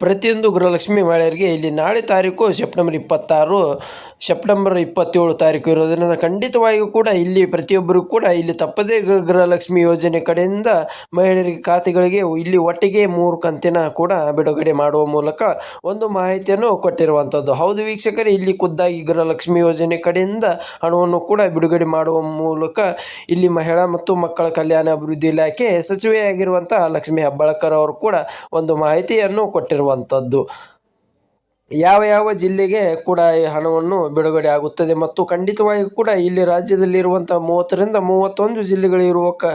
ಪ್ರತಿಯೊಂದು ಗೃಹಲಕ್ಷ್ಮಿ ಮಹಿಳೆಯರಿಗೆ ಇಲ್ಲಿ ನಾಳೆ ತಾರೀಕು ಸೆಪ್ಟೆಂಬರ್ ಇಪ್ಪತ್ತಾರು, ಸೆಪ್ಟೆಂಬರ್ ಇಪ್ಪತ್ತೇಳು ತಾರೀಕು ಇರೋದರಿಂದ ಖಂಡಿತವಾಗಿಯೂ ಕೂಡ ಇಲ್ಲಿ ಪ್ರತಿಯೊಬ್ಬರು ಕೂಡ ಇಲ್ಲಿ ತಪ್ಪದೇ ಗೃಹಲಕ್ಷ್ಮಿ ಯೋಜನೆ ಕಡೆಯಿಂದ ಮಹಿಳೆಯರಿಗೆ ಖಾತೆಗಳಿಗೆ ಇಲ್ಲಿ ಒಟ್ಟಿಗೆ ಮೂರು ಕಂತಿನ ಕೂಡ ಬಿಡುಗಡೆ ಮಾಡುವ ಮೂಲಕ ಒಂದು ಮಾಹಿತಿಯನ್ನು ಕೊಟ್ಟಿರುವಂಥದ್ದು ಹೌದು ವೀಕ್ಷಕರೇ, ಇಲ್ಲಿ ಖುದ್ದಾಗಿ ಗೃಹಲಕ್ಷ್ಮಿ ಯೋಜನೆ ಕಡೆಯಿಂದ ಹಣವನ್ನು ಕೂಡ ಬಿಡುಗಡೆ ಮಾಡುವ ಮೂಲಕ ಇಲ್ಲಿ ಮಹಿಳಾ ಮತ್ತು ಮಕ್ಕಳ ಕಲ್ಯಾಣ ಅಭಿವೃದ್ಧಿ ಇಲಾಖೆ ಸಚಿವೆಯಾಗಿರುವಂಥ ಲಕ್ಷ್ಮೀ ಹೆಬ್ಬಾಳ್ಕರ್ ಅವರು ಕೂಡ ಒಂದು ಮಾಹಿತಿಯನ್ನು ಕೊಟ್ಟಿರುವಂಥದ್ದು ಯಾವ ಯಾವ ಜಿಲ್ಲೆಗೆ ಕೂಡ ಈ ಹಣವನ್ನು ಬಿಡುಗಡೆ ಆಗುತ್ತದೆ ಮತ್ತು ಖಂಡಿತವಾಗಿ ಕೂಡ ಇಲ್ಲಿ ರಾಜ್ಯದಲ್ಲಿರುವಂಥ ಮೂವತ್ತರಿಂದ ಮೂವತ್ತೊಂದು ಜಿಲ್ಲೆಗಳಿರುವ ಕ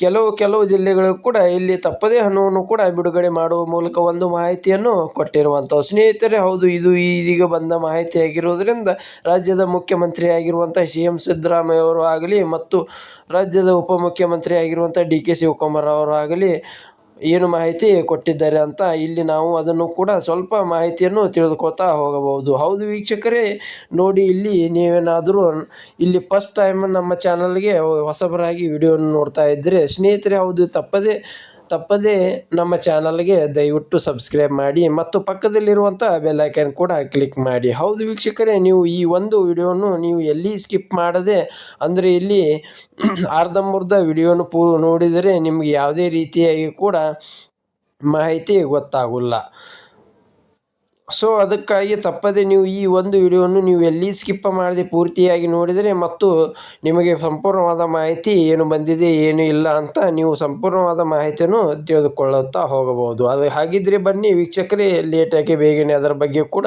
ಕೆಲವು ಕೆಲವು ಜಿಲ್ಲೆಗಳು ಕೂಡ ಇಲ್ಲಿ ತಪ್ಪದೇ ಹಣವನ್ನು ಕೂಡ ಬಿಡುಗಡೆ ಮಾಡುವ ಮೂಲಕ ಒಂದು ಮಾಹಿತಿಯನ್ನು ಕೊಟ್ಟಿರುವಂಥದ್ದು ಸ್ನೇಹಿತರೆ, ಹೌದು, ಇದು ಇದೀಗ ಬಂದ ಮಾಹಿತಿಯಾಗಿರುವುದರಿಂದ ರಾಜ್ಯದ ಮುಖ್ಯಮಂತ್ರಿ ಆಗಿರುವಂಥ ಸಿ ಎಂ ಸಿದ್ದರಾಮಯ್ಯ ಅವರು ಆಗಲಿ ಮತ್ತು ರಾಜ್ಯದ ಉಪಮುಖ್ಯಮಂತ್ರಿ ಆಗಿರುವಂಥ ಡಿ ಕೆ ಶಿವಕುಮಾರ್ ಅವರು ಆಗಲಿ ಏನು ಮಾಹಿತಿ ಕೊಟ್ಟಿದ್ದಾರೆ ಅಂತ ಇಲ್ಲಿ ನಾವು ಅದನ್ನು ಕೂಡ ಸ್ವಲ್ಪ ಮಾಹಿತಿಯನ್ನು ತಿಳಿದುಕೊತಾ ಹೋಗಬಹುದು. ಹೌದು ವೀಕ್ಷಕರೇ, ನೋಡಿ ಇಲ್ಲಿ ನೀವೇನಾದರೂ ಇಲ್ಲಿ ಫಸ್ಟ್ ಟೈಮ್ ನಮ್ಮ ಚಾನಲ್ಗೆ ಹೊಸಬರಾಗಿ ವಿಡಿಯೋವನ್ನು ನೋಡ್ತಾ ಇದ್ದರೆ, ಸ್ನೇಹಿತರೆ, ಹೌದು ತಪ್ಪದೇ ತಪ್ಪದೇ ನಮ್ಮ ಚಾನಲ್ಗೆ ದಯವಿಟ್ಟು ಸಬ್ಸ್ಕ್ರೈಬ್ ಮಾಡಿ ಮತ್ತು ಪಕ್ಕದಲ್ಲಿರುವಂಥ ಬೆಲ್ಲೈಕನ್ ಕೂಡ ಕ್ಲಿಕ್ ಮಾಡಿ. ಹೌದು ವೀಕ್ಷಕರೇ, ನೀವು ಈ ಒಂದು ವಿಡಿಯೋನು ನೀವು ಎಲ್ಲಿ ಸ್ಕಿಪ್ ಮಾಡದೆ, ಅಂದರೆ ಇಲ್ಲಿ ಅರ್ಧಂಬರ್ಧ ವಿಡಿಯೋನು ಪೂ ನೋಡಿದರೆ ನಿಮಗೆ ಯಾವುದೇ ರೀತಿಯಾಗಿ ಕೂಡ ಮಾಹಿತಿ ಗೊತ್ತಾಗೋಲ್ಲ. ಸೊ ಅದಕ್ಕಾಗಿ ತಪ್ಪದೆ ನೀವು ಈ ಒಂದು ವಿಡಿಯೋವನ್ನು ನೀವು ಎಲ್ಲಿ ಸ್ಕಿಪ್ ಮಾಡದೆ ಪೂರ್ತಿಯಾಗಿ ನೋಡಿದರೆ ಮತ್ತು ನಿಮಗೆ ಸಂಪೂರ್ಣವಾದ ಮಾಹಿತಿ ಏನು ಬಂದಿದೆ, ಏನು ಇಲ್ಲ ಅಂತ ನೀವು ಸಂಪೂರ್ಣವಾದ ಮಾಹಿತಿಯನ್ನು ತಿಳಿದುಕೊಳ್ಳುತ್ತಾ ಹೋಗಬಹುದು. ಅದು ಹಾಗಿದ್ರೆ ಬನ್ನಿ, ವೀಕ್ಷಕರೇ ಲೇಟಾಗಿ ಬೇಗನೆ ಅದರ ಬಗ್ಗೆ ಕೂಡ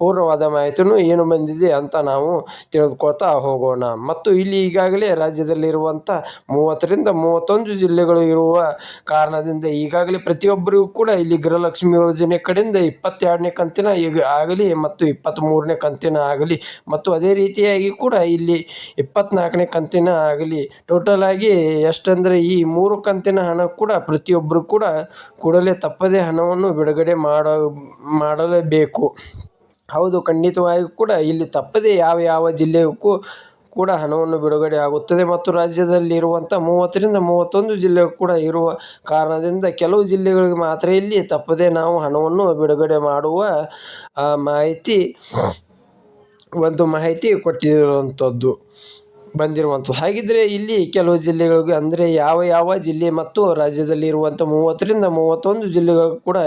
ಪೂರ್ಣವಾದ ಮಾಹಿತಿಯನ್ನು ಏನು ಬಂದಿದೆ ಅಂತ ನಾವು ತಿಳಿದುಕೊಳ್ತಾ ಹೋಗೋಣ. ಮತ್ತು ಇಲ್ಲಿ ಈಗಾಗಲೇ ರಾಜ್ಯದಲ್ಲಿರುವಂಥ ಮೂವತ್ತರಿಂದ ಮೂವತ್ತೊಂದು ಜಿಲ್ಲೆಗಳು ಇರುವ ಕಾರಣದಿಂದ ಈಗಾಗಲೇ ಪ್ರತಿಯೊಬ್ಬರಿಗೂ ಕೂಡ ಇಲ್ಲಿ ಗೃಹಲಕ್ಷ್ಮಿ ಯೋಜನೆ ಕಡೆಯಿಂದ ಇಪ್ಪತ್ತೆರಡನೇ ಕಂತಿನ ಈಗ ಆಗಲಿ ಮತ್ತು ಇಪ್ಪತ್ತ್ಮೂರನೇ ಕಂತಿನ ಆಗಲಿ ಮತ್ತು ಅದೇ ರೀತಿಯಾಗಿ ಕೂಡ ಇಲ್ಲಿ ಇಪ್ಪತ್ತ್ನಾಲ್ಕನೇ ಕಂತಿನ ಆಗಲಿ ಟೋಟಲ್ ಆಗಿ ಎಷ್ಟಂದರೆ ಈ ಮೂರು ಕಂತಿನ ಹಣ ಕೂಡ ಪ್ರತಿಯೊಬ್ಬರು ಕೂಡ ಕೂಡಲೇ ತಪ್ಪದೇ ಹಣವನ್ನು ಬಿಡುಗಡೆ ಮಾಡೋ, ಮಾಡಲೇಬೇಕು. ಹೌದು, ಖಂಡಿತವಾಗಿಯೂ ಕೂಡ ಇಲ್ಲಿ ತಪ್ಪದೇ ಯಾವ ಯಾವ ಜಿಲ್ಲೆಗೂ ಕೂಡ ಹಣವನ್ನು ಬಿಡುಗಡೆ ಆಗುತ್ತದೆ ಮತ್ತು ರಾಜ್ಯದಲ್ಲಿ ಇರುವಂಥ ಮೂವತ್ತರಿಂದ ಮೂವತ್ತೊಂದು ಜಿಲ್ಲೆ ಕೂಡ ಇರುವ ಕಾರಣದಿಂದ ಕೆಲವು ಜಿಲ್ಲೆಗಳಿಗೆ ಮಾತ್ರ ಇಲ್ಲಿ ತಪ್ಪದೇ ನಾವು ಹಣವನ್ನು ಬಿಡುಗಡೆ ಮಾಡುವ ಮಾಹಿತಿ, ಒಂದು ಮಾಹಿತಿ ಕೊಟ್ಟಿರುವಂಥದ್ದು ಬಂದಿರುವಂಥದ್ದು. ಹಾಗಿದ್ದರೆ ಇಲ್ಲಿ ಕೆಲವು ಜಿಲ್ಲೆಗಳಿಗೆ, ಅಂದರೆ ಯಾವ ಯಾವ ಜಿಲ್ಲೆ ಮತ್ತು ರಾಜ್ಯದಲ್ಲಿ ಇರುವಂಥ ಮೂವತ್ತರಿಂದ ಮೂವತ್ತೊಂದು ಜಿಲ್ಲೆಗಳು ಕೂಡ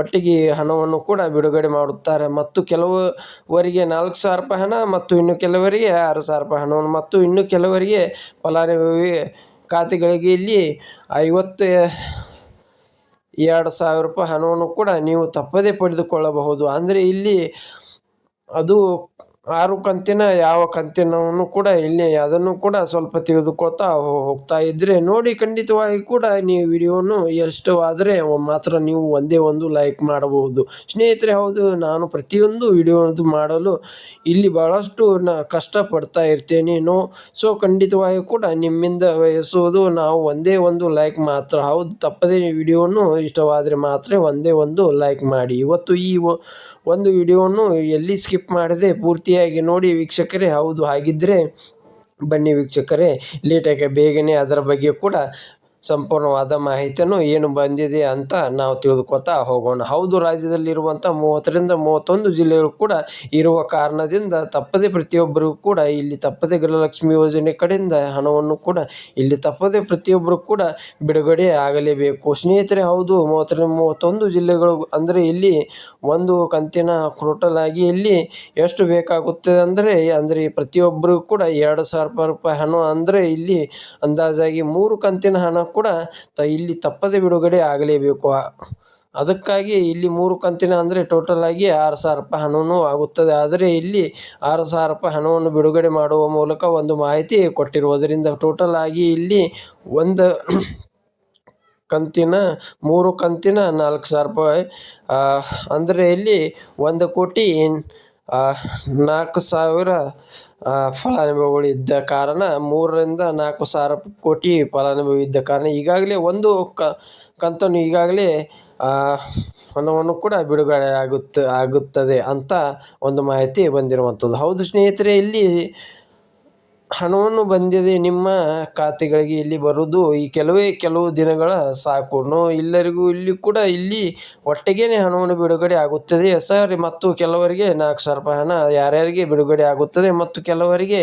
ಒಟ್ಟಿಗೆ ಹಣವನ್ನು ಕೂಡ ಬಿಡುಗಡೆ ಮಾಡುತ್ತಾರೆ. ಮತ್ತು ಕೆಲವರಿಗೆ ನಾಲ್ಕು ಸಾವಿರ ರೂಪಾಯಿ ಹಣ ಮತ್ತು ಇನ್ನು ಕೆಲವರಿಗೆ ಆರು ಸಾವಿರ ರೂಪಾಯಿ ಹಣವನ್ನು ಮತ್ತು ಇನ್ನು ಕೆಲವರಿಗೆ ಫಲಾನುಭವಿ ಖಾತೆಗಳಿಗೆ ಇಲ್ಲಿ ಐವತ್ತು ಎರಡು ಸಾವಿರ ರೂಪಾಯಿ ಹಣವನ್ನು ಕೂಡ ನೀವು ತಪ್ಪದೇ ಪಡೆದುಕೊಳ್ಳಬಹುದು. ಅಂದರೆ ಇಲ್ಲಿ ಅದು ಆರು ಕಂತಿನ, ಯಾವ ಕಂತಿನವನ್ನು ಕೂಡ ಇಲ್ಲಿ, ಅದನ್ನು ಕೂಡ ಸ್ವಲ್ಪ ತಿಳಿದುಕೊಳ್ತಾ ಹೋಗ್ತಾ ಇದ್ದರೆ ನೋಡಿ, ಖಂಡಿತವಾಗಿ ಕೂಡ ನೀವು ವಿಡಿಯೋನು ಇಷ್ಟವಾದರೆ ಮಾತ್ರ ನೀವು ಒಂದೇ ಒಂದು ಲೈಕ್ ಮಾಡಬಹುದು. ಸ್ನೇಹಿತರೆ, ಹೌದು, ನಾನು ಪ್ರತಿಯೊಂದು ವಿಡಿಯೋ ಮಾಡಲು ಇಲ್ಲಿ ಭಾಳಷ್ಟು ನ ಕಷ್ಟಪಡ್ತಾ ಇರ್ತೇನೆ ನೋ ಸೊ ಖಂಡಿತವಾಗಿ ಕೂಡ ನಿಮ್ಮಿಂದ ಬಯಸುವುದು ನಾವು ಒಂದೇ ಒಂದು ಲೈಕ್ ಮಾತ್ರ. ಹೌದು, ತಪ್ಪದೇ ವಿಡಿಯೋನು ಇಷ್ಟವಾದರೆ ಮಾತ್ರ ಒಂದೇ ಒಂದು ಲೈಕ್ ಮಾಡಿ. ಇವತ್ತು ಈ ಒಂದು ವಿಡಿಯೋನು ಎಲ್ಲಿ ಸ್ಕಿಪ್ ಮಾಡದೆ ಪೂರ್ತಿಯಾಗಿ ನೋಡಿ ವೀಕ್ಷಕರೇ ಹೌದು ಹಾಗಿದ್ದರೆ ಬನ್ನಿ ವೀಕ್ಷಕರೇ ಲೇಟಾಗಿ ಬೇಗನೆ ಅದರ ಬಗ್ಗೆ ಕೂಡ ಸಂಪೂರ್ಣವಾದ ಮಾಹಿತಿಯನ್ನು ಏನು ಬಂದಿದೆ ಅಂತ ನಾವು ತಿಳಿದುಕೊತಾ ಹೋಗೋಣ. ಹೌದು ರಾಜ್ಯದಲ್ಲಿರುವಂಥ ಮೂವತ್ತರಿಂದ ಮೂವತ್ತೊಂದು ಜಿಲ್ಲೆಗಳು ಕೂಡ ಇರುವ ಕಾರಣದಿಂದ ತಪ್ಪದೆ ಪ್ರತಿಯೊಬ್ಬರಿಗೂ ಕೂಡ ಇಲ್ಲಿ ತಪ್ಪದೆ ಗೃಹಲಕ್ಷ್ಮಿ ಯೋಜನೆ ಕಡೆಯಿಂದ ಹಣವನ್ನು ಕೂಡ ಇಲ್ಲಿ ತಪ್ಪದೆ ಪ್ರತಿಯೊಬ್ಬರು ಕೂಡ ಬಿಡುಗಡೆ ಆಗಲೇಬೇಕು. ಸ್ನೇಹಿತರೆ, ಹೌದು, ಮೂವತ್ತರಿಂದ ಮೂವತ್ತೊಂದು ಜಿಲ್ಲೆಗಳು ಅಂದರೆ ಇಲ್ಲಿ ಒಂದು ಕಂತಿನ ಟೋಟಲ್ ಆಗಿ ಇಲ್ಲಿ ಎಷ್ಟು ಬೇಕಾಗುತ್ತದೆ ಅಂದರೆ ಅಂದರೆ ಪ್ರತಿಯೊಬ್ಬರಿಗೂ ಕೂಡ ಎರಡು ಸಾವಿರ ರೂಪಾಯಿ ಹಣ ಅಂದರೆ ಇಲ್ಲಿ ಅಂದಾಜಾಗಿ ಮೂರು ಕಂತಿನ ಹಣ ಕೂಡ ತ ಇಲ್ಲಿ ತಪ್ಪದೆ ಬಿಡುಗಡೆ ಆಗಲೇಬೇಕು. ಅದಕ್ಕಾಗಿ ಇಲ್ಲಿ ಮೂರು ಕಂತಿನ ಅಂದರೆ ಟೋಟಲ್ ಆಗಿ ಆರು ಸಾವಿರ ರೂಪಾಯಿ ಹಣವೂ ಆಗುತ್ತದೆ. ಆದರೆ ಇಲ್ಲಿ ಆರು ಸಾವಿರ ರೂಪಾಯಿ ಹಣವನ್ನು ಬಿಡುಗಡೆ ಮಾಡುವ ಮೂಲಕ ಒಂದು ಮಾಹಿತಿ ಕೊಟ್ಟಿರುವುದರಿಂದ ಟೋಟಲ್ ಆಗಿ ಇಲ್ಲಿ ಒಂದು ಕಂತಿನ, ಮೂರು ಕಂತಿನ ನಾಲ್ಕು ಸಾವಿರ ರೂಪಾಯಿ ಅಂದರೆ ಇಲ್ಲಿ ಒಂದು ಕೋಟಿ ನಾಲ್ಕು ಸಾವಿರ ಫಲಾನುಭವಿಗಳು ಇದ್ದ ಕಾರಣ ಮೂರರಿಂದ ನಾಲ್ಕು ಸಾವಿರ ಕೋಟಿ ಫಲಾನುಭವಿ ಇದ್ದ ಕಾರಣ ಈಗಾಗಲೇ ಒಂದು ಕಂತನ್ನು ಈಗಾಗಲೇ ಹಣವನ್ನು ಕೂಡ ಬಿಡುಗಡೆ ಆಗುತ್ತೆ, ಆಗುತ್ತದೆ ಅಂತ ಒಂದು ಮಾಹಿತಿ ಬಂದಿರುವಂಥದ್ದು. ಹೌದು ಸ್ನೇಹಿತರೆ, ಇಲ್ಲಿ ಹಣವನ್ನು ಬಂದಿದೆ ನಿಮ್ಮ ಖಾತೆಗಳಿಗೆ ಇಲ್ಲಿ ಬರುವುದು ಈ ಕೆಲವೇ ಕೆಲವು ದಿನಗಳ ಸಾಕು. ನೋ ಎಲ್ಲರಿಗೂ ಇಲ್ಲಿ ಕೂಡ ಇಲ್ಲಿ ಒಟ್ಟಿಗೆ ಹಣವನ್ನು ಬಿಡುಗಡೆ ಆಗುತ್ತದೆ. ಸರ್, ಮತ್ತು ಕೆಲವರಿಗೆ ನಾಲ್ಕು ಸಾವಿರ ರೂಪಾಯಿ ಹಣ, ಯಾರ್ಯಾರಿಗೆ ಬಿಡುಗಡೆ ಆಗುತ್ತದೆ ಮತ್ತು ಕೆಲವರಿಗೆ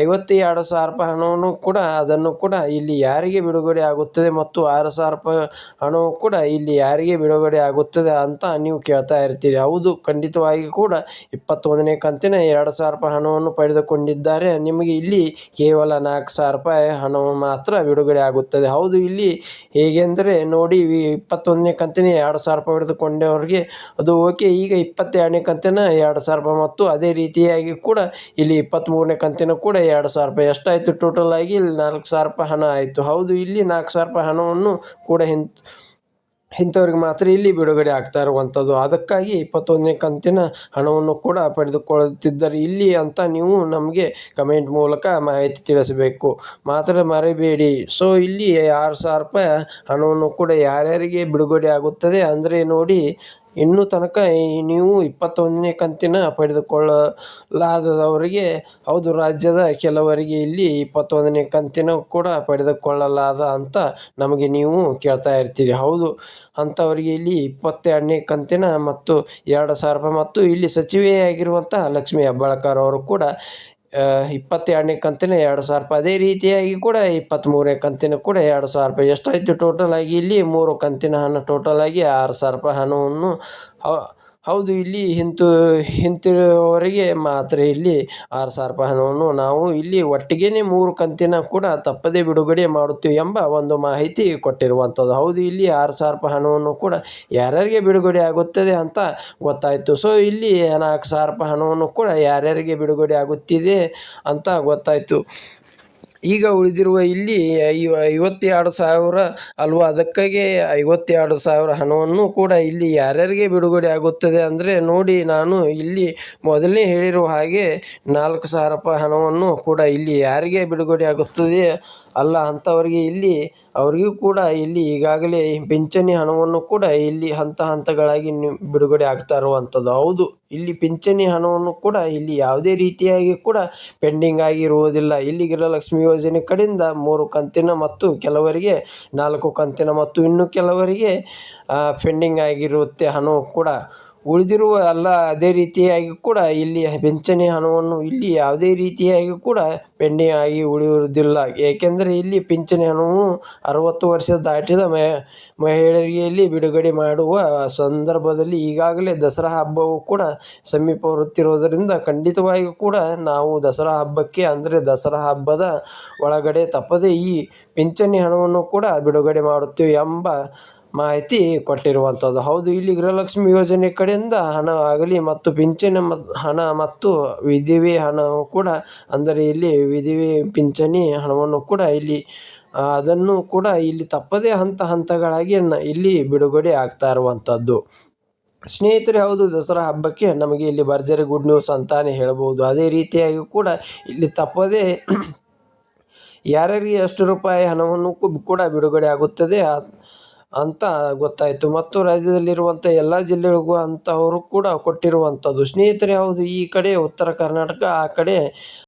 ಐವತ್ತೆರಡು ಸಾವಿರ ರೂಪಾಯಿ ಹಣವನ್ನು ಕೂಡ, ಅದನ್ನು ಕೂಡ ಇಲ್ಲಿ ಯಾರಿಗೆ ಬಿಡುಗಡೆ ಆಗುತ್ತದೆ ಮತ್ತು ಆರು ಸಾವಿರ ರೂಪಾಯಿ ಹಣವು ಕೂಡ ಇಲ್ಲಿ ಯಾರಿಗೆ ಬಿಡುಗಡೆ ಆಗುತ್ತದೆ ಅಂತ ನೀವು ಕೇಳ್ತಾ ಇರ್ತೀರಿ. ಹೌದು, ಖಂಡಿತವಾಗಿ ಕೂಡ ಇಪ್ಪತ್ತೊಂದನೇ ಕಂತಿನ ಎರಡು ಸಾವಿರ ರೂಪಾಯಿ ಹಣವನ್ನು ಪಡೆದುಕೊಂಡಿದ್ದಾರೆ. ನಿಮಗೆ ಇಲ್ಲಿ ಕೇವಲ ನಾಲ್ಕು ಸಾವಿರ ರೂಪಾಯಿ ಹಣ ಮಾತ್ರ ಬಿಡುಗಡೆ ಆಗುತ್ತದೆ. ಹೌದು, ಇಲ್ಲಿ ಹೇಗೆಂದರೆ ನೋಡಿ ಇಪ್ಪತ್ತೊಂದನೇ ಕಂತಿನ ಎರಡು ಸಾವಿರ ರೂಪಾಯಿ ಹಿಡಿದುಕೊಂಡವ್ರಿಗೆ ಅದು ಓಕೆ. ಈಗ ಇಪ್ಪತ್ತೆರಡನೇ ಕಂತಿನ ಎರಡು ಸಾವಿರ ರೂಪಾಯಿ ಮತ್ತು ಅದೇ ರೀತಿಯಾಗಿ ಕೂಡ ಇಲ್ಲಿ ಇಪ್ಪತ್ತ್ಮೂರನೇ ಕಂತಿನ ಕೂಡ ಎರಡು ಸಾವಿರ ರೂಪಾಯಿ ಎಷ್ಟಾಯಿತು ಟೋಟಲ್ ಆಗಿ ಇಲ್ಲಿ ನಾಲ್ಕು ಸಾವಿರ ರೂಪಾಯಿ ಹಣ ಆಯಿತು. ಹೌದು, ಇಲ್ಲಿ ನಾಲ್ಕು ಸಾವಿರ ರೂಪಾಯಿ ಹಣವನ್ನು ಕೂಡ ಹಿಂತ್ ಇಂಥವ್ರಿಗೆ ಮಾತ್ರ ಇಲ್ಲಿ ಬಿಡುಗಡೆ ಆಗ್ತಾ ಇರುವಂಥದ್ದು. ಅದಕ್ಕಾಗಿ ಇಪ್ಪತ್ತೊಂದನೇ ಕಂತಿನ ಹಣವನ್ನು ಕೂಡ ಪಡೆದುಕೊಳ್ಳುತ್ತಿದ್ದರೆ ಇಲ್ಲಿ ಅಂತ ನೀವು ನಮಗೆ ಕಮೆಂಟ್ ಮೂಲಕ ಮಾಹಿತಿ ತಿಳಿಸಬೇಕು. ಮಾತ್ರ ಮರೆಯಬೇಡಿ ಸೊ ಇಲ್ಲಿ ಆರು ಸಾವಿರ ರೂಪಾಯಿ ಹಣವನ್ನು ಕೂಡ ಯಾರ್ಯಾರಿಗೆ ಬಿಡುಗಡೆ ಆಗುತ್ತದೆ ಅಂದರೆ ನೋಡಿ ಇನ್ನೂ ತನಕ ನೀವು ಇಪ್ಪತ್ತೊಂದನೇ ಕಂತಿನ ಪಡೆದುಕೊಳ್ಳಲಾದವರಿಗೆ ಹೌದು, ರಾಜ್ಯದ ಕೆಲವರಿಗೆ ಇಲ್ಲಿ ಇಪ್ಪತ್ತೊಂದನೇ ಕಂತಿನ ಕೂಡ ಪಡೆದುಕೊಳ್ಳಲಾದ ಅಂತ ನಮಗೆ ನೀವು ಕೇಳ್ತಾ ಇರ್ತೀರಿ. ಹೌದು, ಅಂಥವರಿಗೆ ಇಲ್ಲಿ ಇಪ್ಪತ್ತೆರಡನೇ ಕಂತಿನ ಮತ್ತು ಎರಡು ಸಾವಿರ ರೂಪಾಯಿ ಮತ್ತು ಇಲ್ಲಿ ಸಚಿವೆಯಾಗಿರುವಂಥ ಲಕ್ಷ್ಮೀ ಹೆಬ್ಬಾಳ್ಕರ್ ಅವರು ಕೂಡ ಇಪ್ಪತ್ತೆರಡನೇ ಕಂತಿನ ಎರಡು ಸಾವಿರ ರೂಪಾಯಿ. ಅದೇ ರೀತಿಯಾಗಿ ಕೂಡ ಇಪ್ಪತ್ತ್ಮೂರನೇ ಕಂತಿನ ಕೂಡ ಎರಡು ಸಾವಿರ ರೂಪಾಯಿ ಎಷ್ಟಾಯಿತು ಟೋಟಲ್ ಆಗಿ? ಇಲ್ಲಿ ಮೂರು ಕಂತಿನ ಹಣ ಟೋಟಲ್ ಆಗಿ ಆರು ಸಾವಿರ ರೂಪಾಯಿ ಹಣವನ್ನು ಹೌದು, ಇಲ್ಲಿ ಹಿಂತು, ಹಿಂತಿರುವವರಿಗೆ ಮಾತ್ರ ಇಲ್ಲಿ ಆರು ಸಾವಿರ ಹಣವನ್ನು ನಾವು ಇಲ್ಲಿ ಒಟ್ಟಿಗೆನೇ ಮೂರು ಕಂತಿನ ಕೂಡ ತಪ್ಪದೇ ಬಿಡುಗಡೆ ಮಾಡುತ್ತೇವೆ ಎಂಬ ಒಂದು ಮಾಹಿತಿ ಕೊಟ್ಟಿರುವಂಥದ್ದು. ಹೌದು, ಇಲ್ಲಿ ಆರು ಸಾವಿರ ಹಣವನ್ನು ಕೂಡ ಯಾರ್ಯಾರಿಗೆ ಬಿಡುಗಡೆ ಆಗುತ್ತದೆ ಅಂತ ಗೊತ್ತಾಯಿತು. ಸೊ ಇಲ್ಲಿ ನಾಲ್ಕು ಸಾವಿರ ಹಣವನ್ನು ಕೂಡ ಯಾರ್ಯಾರಿಗೆ ಬಿಡುಗಡೆ ಆಗುತ್ತಿದೆ ಅಂತ ಗೊತ್ತಾಯಿತು. ಈಗ ಉಳಿದಿರುವ ಇಲ್ಲಿ ಐವ, ಐವತ್ತೆರಡು ಸಾವಿರ ಅಲ್ವಾ? ಅದಕ್ಕಾಗಿ ಐವತ್ತೆರಡು ಸಾವಿರ ಹಣವನ್ನು ಕೂಡ ಇಲ್ಲಿ ಯಾರ್ಯಾರಿಗೆ ಬಿಡುಗಡೆ ಆಗುತ್ತದೆ ಅಂದರೆ ನೋಡಿ ನಾನು ಇಲ್ಲಿ ಮೊದಲೇ ಹೇಳಿರುವ ಹಾಗೆ ನಾಲ್ಕು ಸಾವಿರ ರೂಪಾಯಿ ಹಣವನ್ನು ಕೂಡ ಇಲ್ಲಿ ಯಾರಿಗೆ ಬಿಡುಗಡೆ ಆಗುತ್ತದೆ? ಅಲ್ಲ, ಅಂಥವ್ರಿಗೆ ಇಲ್ಲಿ, ಅವರಿಗೂ ಕೂಡ ಇಲ್ಲಿ ಈಗಾಗಲೇ ಪಿಂಚಣಿ ಹಣವನ್ನು ಕೂಡ ಇಲ್ಲಿ ಹಂತ ಹಂತಗಳಾಗಿ ಬಿಡುಗಡೆ ಆಗ್ತಾ ಇರುವಂಥದ್ದು. ಹೌದು, ಇಲ್ಲಿ ಪಿಂಚಣಿ ಹಣವನ್ನು ಕೂಡ ಇಲ್ಲಿ ಯಾವುದೇ ರೀತಿಯಾಗಿ ಕೂಡ ಪೆಂಡಿಂಗ್ ಆಗಿರುವುದಿಲ್ಲ ಇಲ್ಲಿ ಗೃಹಲಕ್ಷ್ಮಿ ಯೋಜನೆ ಕಡೆಯಿಂದ ಮೂರು ಕಂತಿನ ಮತ್ತು ಕೆಲವರಿಗೆ ನಾಲ್ಕು ಕಂತಿನ ಮತ್ತು ಇನ್ನು ಕೆಲವರಿಗೆ ಪೆಂಡಿಂಗ್ ಆಗಿರುತ್ತೆ ಹಣವು ಕೂಡ. ಉಳಿದಿರುವ ಎಲ್ಲ ಅದೇ ರೀತಿಯಾಗಿ ಕೂಡ ಇಲ್ಲಿ ಪಿಂಚಣಿ ಹಣವನ್ನು ಇಲ್ಲಿ ಯಾವುದೇ ರೀತಿಯಾಗಿ ಕೂಡ ಪೆಂಡಿಂಗ್ ಆಗಿ ಉಳಿಯುವುದಿಲ್ಲ. ಏಕೆಂದರೆ ಇಲ್ಲಿ ಪಿಂಚಣಿ ಹಣವು ಅರವತ್ತು ವರ್ಷ ದಾಟಿದ ಮಹಿಳೆಯರಿಗೆ ಇಲ್ಲಿ ಬಿಡುಗಡೆ ಮಾಡುವ ಸಂದರ್ಭದಲ್ಲಿ ಈಗಾಗಲೇ ದಸರಾ ಹಬ್ಬವು ಕೂಡ ಸಮೀಪ ಬರುತ್ತಿರುವುದರಿಂದ ಖಂಡಿತವಾಗಿಯೂ ಕೂಡ ನಾವು ದಸರಾ ಹಬ್ಬಕ್ಕೆ, ಅಂದರೆ ದಸರಾ ಹಬ್ಬದ ಒಳಗಡೆ ತಪ್ಪದೇ ಈ ಪಿಂಚಣಿ ಹಣವನ್ನು ಕೂಡ ಬಿಡುಗಡೆ ಮಾಡುತ್ತೇವೆ ಎಂಬ ಮಾಹಿತಿ ಕೊಟ್ಟಿರುವಂಥದ್ದು. ಹೌದು, ಇಲ್ಲಿ ಗೃಹಲಕ್ಷ್ಮಿ ಯೋಜನೆ ಕಡೆಯಿಂದ ಹಣ ಆಗಲಿ ಮತ್ತು ಪಿಂಚಣಿ ಹಣ ಮತ್ತು ವಿಧವೆ ಹಣವು ಕೂಡ, ಅಂದರೆ ಇಲ್ಲಿ ವಿಧವೆ ಪಿಂಚಣಿ ಹಣವನ್ನು ಕೂಡ ಇಲ್ಲಿ ಅದನ್ನು ಕೂಡ ಇಲ್ಲಿ ತಪ್ಪದೇ ಹಂತ ಹಂತಗಳಾಗಿ ಇಲ್ಲಿ ಬಿಡುಗಡೆ ಆಗ್ತಾ ಇರುವಂಥದ್ದು. ಸ್ನೇಹಿತರೆ, ಹೌದು, ದಸರಾ ಹಬ್ಬಕ್ಕೆ ನಮಗೆ ಇಲ್ಲಿ ಭರ್ಜರಿ ಗುಡ್ ನ್ಯೂಸ್ ಅಂತಾನೆ ಹೇಳ್ಬೋದು. ಅದೇ ರೀತಿಯಾಗಿ ಕೂಡ ಇಲ್ಲಿ ತಪ್ಪದೇ ಯಾರ್ಯಾರಿಗೆ ಎಷ್ಟು ರೂಪಾಯಿ ಹಣವನ್ನು ಕೂಡ ಬಿಡುಗಡೆ ಆಗುತ್ತದೆ ಅಂತ ಗೊತ್ತಾಯಿತು. ಮತ್ತು ರಾಜ್ಯದಲ್ಲಿರುವಂಥ ಎಲ್ಲ ಜಿಲ್ಲೆಗಳಿಗೂ ಅಂಥವರು ಕೂಡ ಕೊಟ್ಟಿರುವಂಥದ್ದು. ಸ್ನೇಹಿತರೆ, ಹೌದು, ಈ ಕಡೆ ಉತ್ತರ ಕರ್ನಾಟಕ, ಆ ಕಡೆ